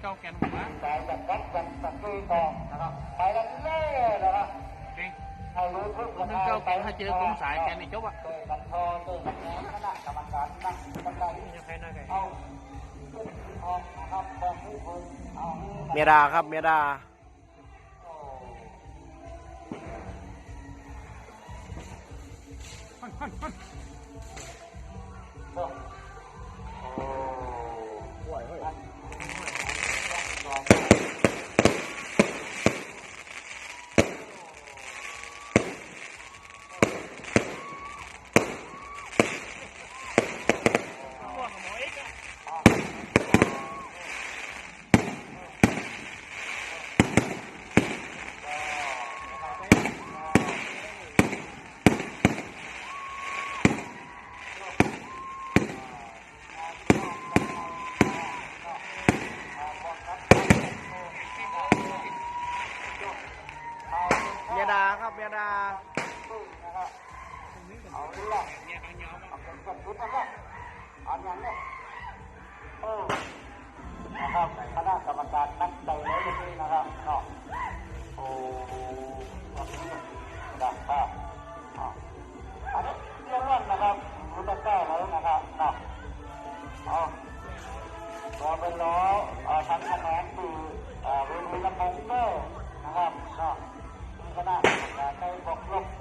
เก้าแกนหัวสายจัดกัดจัดสักทีต่อนะครับไปกันเรื่อยๆนะครับเก่งให้รู้ทุกคนหนึ่งเก้าแกนถ้าเจอกลุ่มสายแกนนี่จบอะเจอกันโทรเจอกันแหนคณะกรรมการนั่งกันได้จะใครน่าไก่เอาขึ้นออกนะครับแบบนี้คุณเอานี่นะเมียดาครับเมียดาโอ้โอ้โครับเมียดาครับเอาเรื่องเนี่ยบางยาวเอาเป็นคนชุดนะครับเอาอย่างนี้เออนะครับคณะกรรมการนักใจเลยทีนี้นะครับเนาะโอ้โหวันะครับอันนี้เรื่องนั้นนะครับรู้ตั้งแต่แล้วนะครับเนาะเอารอเป็นล้อเอ่อทำคะแนน